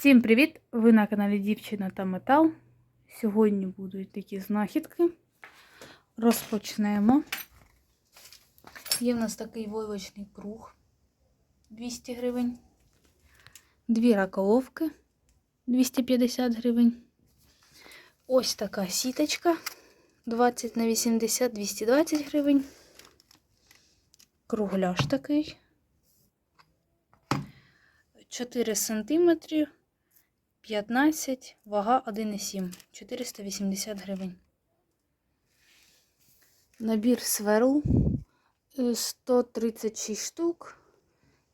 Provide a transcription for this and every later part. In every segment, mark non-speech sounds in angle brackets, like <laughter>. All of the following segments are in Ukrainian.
Всім привіт! Ви на каналі Дівчина та Метал. Сьогодні будуть такі знахідки. Розпочнемо. Є в нас такий войлочний круг 200 гривень. Дві раколовки 250 гривень. Ось така сіточка 20 на 80 220 гривень. Кругляш такий 4 сантиметри, 15, вага 1,7, 480 гривень. Набір сверл е, 136 штук,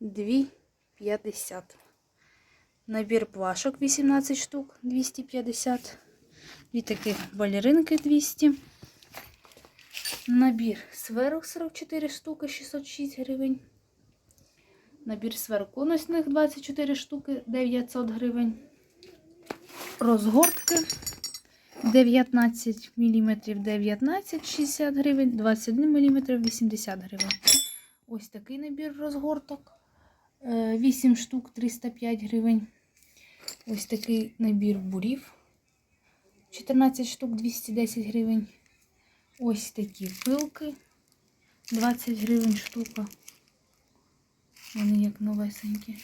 2,50. Набір плашок 18 штук, 250. Дві таких балеринки 200. Набір сверл 44 штуки, 606 гривень. Набір конусних 24 штуки 900 гривень. Розгортки 19 мм 19 60 гривень, 21 мм 80 гривень. Ось такий набір розгорток. 8 штук 305 гривень. Ось такий набір бурів. 14 штук 210 гривень. Ось такі пилки 20 гривень штука. Вони як новесенькі.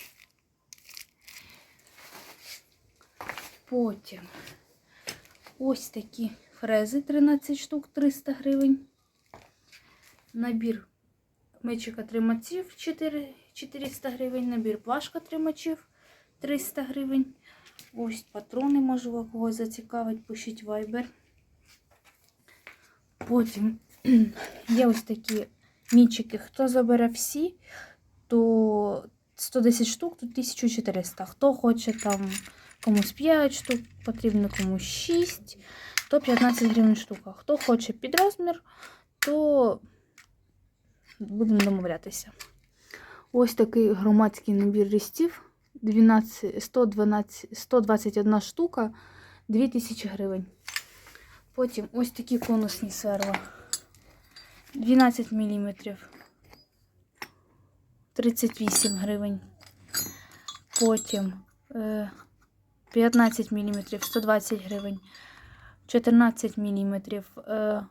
Потім ось такі фрези 13 штук 300 гривень. Набір мечика тримачів 400 гривень. Набір плашка тримачів 300 гривень. Ось патрони, можливо, когось зацікавить, пишіть вайбер. Потім <clears throat> є ось такі мічики. Хто забере всі, то 110 штук, тут 1400. Хто хоче там комусь 5 штук, потрібно комусь 6, то 15 гривень штука. Хто хоче під розмір, то будемо домовлятися. Ось такий громадський набір листів. 12, 112, 121 штука, 2000 гривень. Потім ось такі конусні сверла. 12 мм. 38 гривень. Потім е, 15 мм 120 гривень. 14 мм е,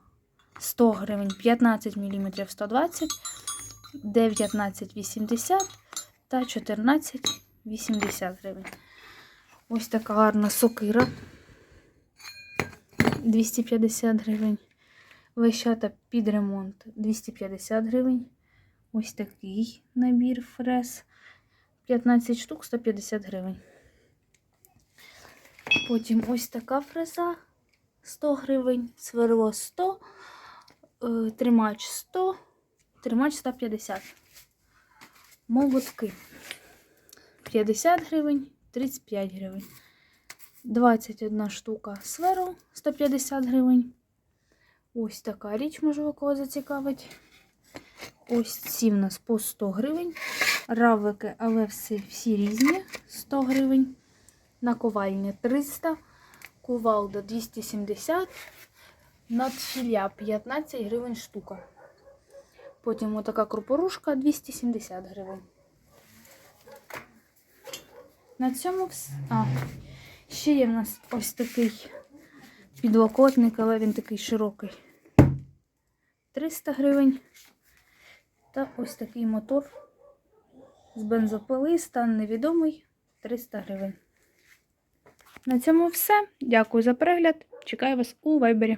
100 гривень. 15 мм 120, 19 80 та 14 80 гривень. Ось така гарна сокира. 250 гривень. Лещата під ремонт 250 гривень. Ось такий набір фрез. 15 штук 150 гривень. Потім ось така фреза 100 гривень, сверло 100, е, тримач 100, тримач 150. Молотки 50 гривень, 35 гривень. 21 штука сверл 150 гривень. Ось така річ, можливо, кого зацікавить. Ось ці в нас по 100 гривень. Равлики, але всі, всі різні 100 гривень. Наковальня 300, кувалда 270, надфіля 15 гривень штука. Потім отака крупорушка 270 гривень. На цьому все. А, ще є в нас ось такий підлокотник, але він такий широкий. 300 гривень. Та ось такий мотор з бензопили, стан невідомий 300 гривень. На цьому все. Дякую за перегляд. Чекаю вас у вайбері.